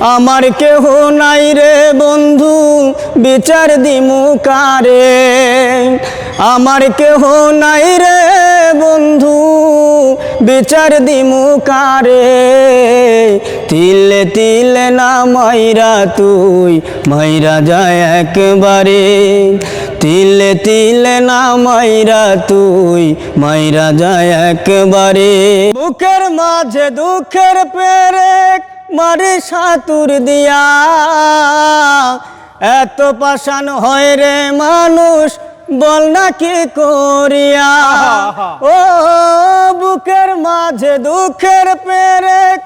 আমার কেহ নাই রে বন্ধু, বিচার দিমু কারে? আমার কেহ নাই রে বন্ধু, বিচার দিমু কারে? তিলে তিলে না মাইরা তুই, মাইরা যায় একবারে। তিলে তিলে না মাইরা তুই, মাইরা যায় একবারে। বুকের মাঝে দুঃখের পেরেক মারে সাতুর দিয়া। এত পাষাণ হয় রে মানুষ বল না কি করিয়া। ও বুকের মাঝে দুঃখের পেরেক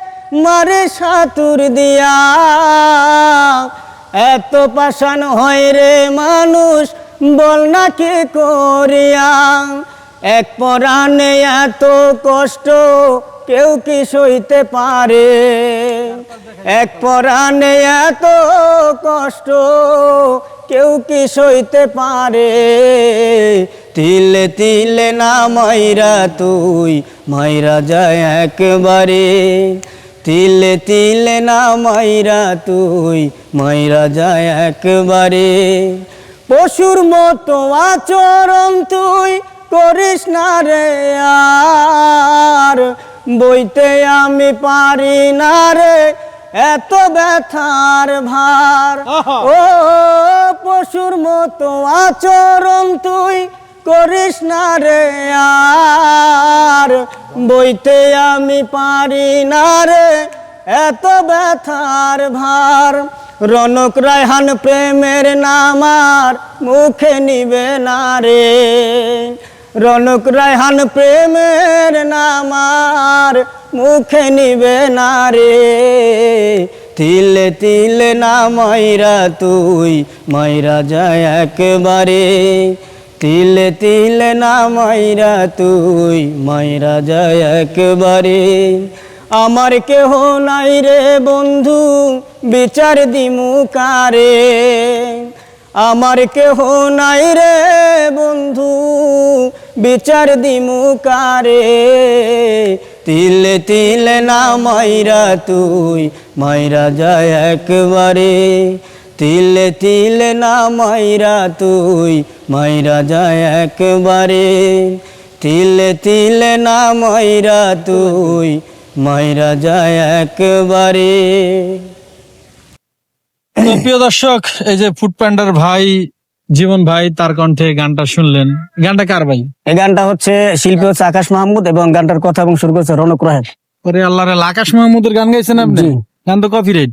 মারে সাতুর দিয়া। এত পাষাণ হয় রে মানুষ বল না কি করিয়া। এক পরাণে এত কষ্ট কেউ কি সইতে পারে? এক পরাণে এত কষ্ট কেউ কি সইতে পারে? তিলে তিলে না মাইরা তুই, মাইরা যায় একবারে। তিলে তিলে না মাইরা তুই, মাইরা যায় একবারে। পশুর মতো আচরণ তুই করিস না রে আর। বইতে আমি পারি না রে এত ব্যথার ভার। ও পশুর মতো আচরণ তুই করিস না রে আর। বইতে আমি পারি না রে এত ব্যথার ভার। রনক রায়হান প্রেমের নামার মুখে নিবে না রে। রনক রায়হান প্রেমের নামার মুখে নিবে না রে। তিলে তিলে না মাইরা তুই মাইরা যায় একবারে। তিলে তিলে না মাইরা তুই মাইরা যায় একবারে। আমার কেহ নাই রে বন্ধু, বিচার দিমু কারে। আমার কেহ নাই রে বিচার দিমু কারে? তিলে তিলে না মাইরা তুই, মাইরা যায় একবারে। তিলে তিলে না মাইরা তুই, মাইরা যায় একবারে। তিলে তিলে না মাইরা তুই, মাইরা যায় একবারে। প্রিয় দর্শক, এই যে ফুড ভাই জীবন ভাই তার কণ্ঠে গানটা শুনলেন। গানটা কার ভাই? এই গানটা হচ্ছে শিল্পী হচ্ছে আকাশ মাহমুদ এবং গানটার কথা এবং শুরু করছে রনক রাহের। ওরে আল্লাহ আকাশ মাহমুদের গান গাইছেন আপনি? গান তো কপিরাইট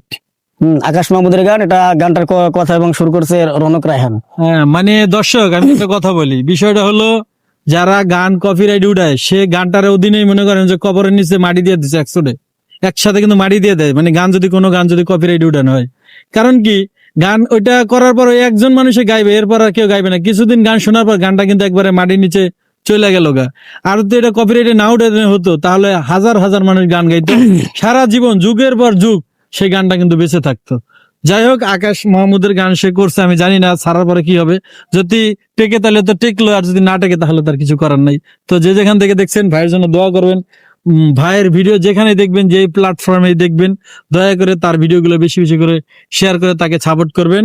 আকাশ মাহমুদের গান এটা গানটার কথা এবং শুরু করছে রনক রায়হান। হ্যাঁ মানে দর্শক আমি একটা কথা বলি। বিষয়টা হলো যারা গান কপিরাইট উঠায় সে গানটার অধীনেই মনে করেন যে কবরের নিচে মাটি দিয়ে দিচ্ছে একসাথে একসাথে কিন্তু মাটি দিয়ে দেয়। মানে গান যদি কোনো গান যদি কপিরাইট উঠানো হয়। কারণ কি? গান ওইটা করার পর একজন মানুষে গাইবে, এরপর আর কেউ গাইবে না। কিছুদিন গান শোনার পর গানটা কিন্তু একবারে মাটির নিচে চলে গেল গা। আর যদি এটা কপিরাইটে না উঠানো হতো, তাহলে হাজার হাজার মানুষ গান গাইতো। সারা জীবন, যুগের পর যুগ সেই গানটা কিন্তু বেঁচে থাকতো। যাই হোক, আকাশ মাহমুদের গান সে করছে, আমি জানি না ছাড়ার পরে কি হবে। যদি টেকে তাহলে তো টেকলো, আর যদি না টেকে তাহলে তার কিছু করার নাই। তো যে যেখান থেকে দেখছেন, ভাইয়ের জন্য দোয়া করবেন। ভাইয়ের ভিডিও যেখানে দেখবেন যে প্ল্যাটফর্মে দেখবেন, দয়া করে তার ভিডিওগুলো বেশি বেশি করে শেয়ার করে তাকে সাপোর্ট করবেন।